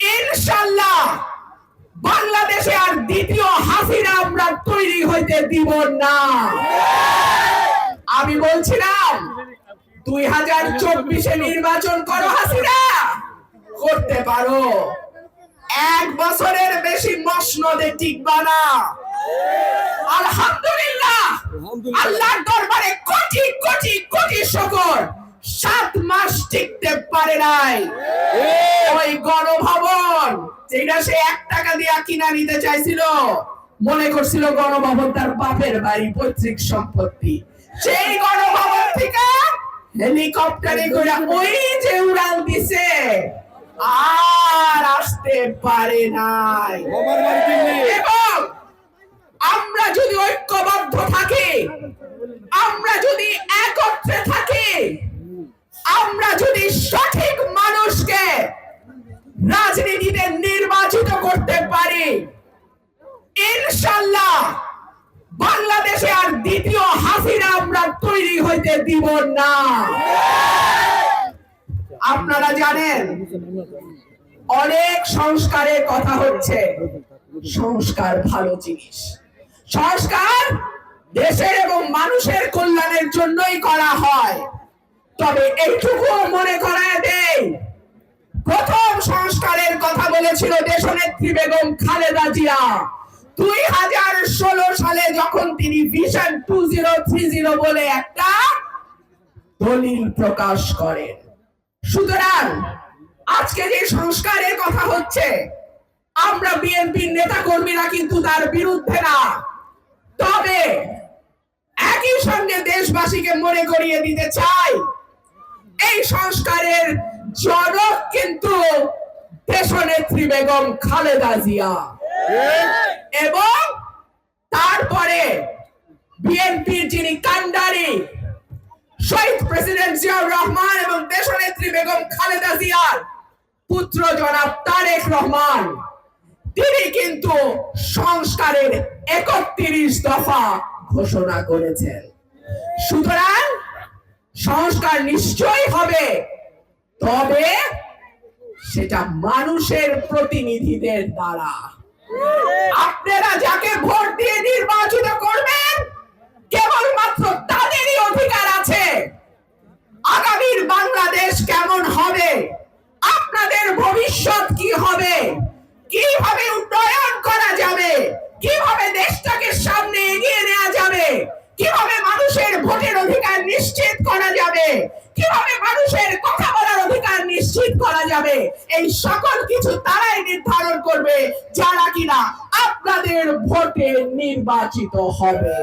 ইনশাল্লাহ বাংলাদেশে আর দ্বিতীয় হাসিনা আমরা তৈরি হইতে দিব না। আমি বলছিলাম, দুই হাজার চব্বিশে নির্বাচন করো হাসিনা, করতে পারো। এক বছরের বেশি মসনদে টিকবা না। আলহামদুলিল্লাহ, আল্লাহর দরবারে কোটি কোটি কোটি শকর, সাত মাস টিকতে পারে নাই। ওই যেটা সে এক টাকা দিয়ে কিনা নিতে চাইছিল মনে করছিল গণভবন তার বাপের বাড়ি পৈতৃক সম্পত্তি। সেই গণভবন থেকে হেলিকপ্টারে করে ওই যে উড়াল দিছে আর আসতে পারে নাই। এবং আমরা যদি ঐক্যবদ্ধ থাকি আমরা যদি একত্রে থাকি আমরা যদি সঠিক মানুষকে রাজনীতিতে নির্বাচিত করতে পারি। ইনশাল্লাহ বাংলাদেশে আর দ্বিতীয় হাসিনা আমরা তৈরি হইতে দিব না। আপনারা জানেন, অনেক সংস্কারের কথা হচ্ছে। সংস্কার ভালো জিনিস। সংস্কার দেশের এবং মানুষের কল্যাণের জন্যই করা হয়। তবে এইটুকু মনে করায় দেই প্রথম সংস্কারের কথা বলেছিল দেশনেত্রী বেগম খালেদা জিয়া। দুই হাজার ষোলো সালে যখন তিনি vision two zero three zero বলে একটা দলিল প্রকাশ করেন। সুতরাং আজকে যে সংস্কারের কথা হচ্ছে, আমরা বিএনপির নেতা কর্মীরা কিন্তু তার বিরুদ্ধে না। তবে একই সঙ্গে দেশবাসীকে মনে করিয়ে দিতে চাই, এই সংস্কারের কিন্তু দেশনেত্রী বেগম খালেদা জিয়া। এবং তারপরে বিএনপির যিনি কান্ডারি শহীদ প্রেসিডেন্ট জিয়াউর রহমান এবং দেশনেত্রী বেগম খালেদা জিয়ার পুত্র জনাব তারেক রহমান তিনি কিন্তু সংস্কারের একত্রিশ দফা ঘোষণা করেছেন। সুতরাং সংস্কার নিশ্চয়ই হবে তবে সেটা মানুষের প্রতিনিধিদের দ্বারা। আপনারা যাকে ভোট দিয়ে নির্বাচিত করবেন, কেবলমাত্র তাদেরই অধিকার আছে। আগামীর বাংলাদেশ কেমন হবে? আপনাদের ভবিষ্যৎ কি হবে? কীভাবে উন্নয়ন করা যাবে? কীভাবে দেশটাকে সামনে এগিয়ে নেওয়া যাবে কীভাবে মানুষের ভোটের অধিকার নিশ্চিত করা যাবে কীভাবে মানুষের কথা বলার অধিকার নিশ্চিত করা যাবে। এই সকল কিছু তারাই নির্ধারণ করবে যারা কিনা আপনাদের ভোটে নির্বাচিত হবে।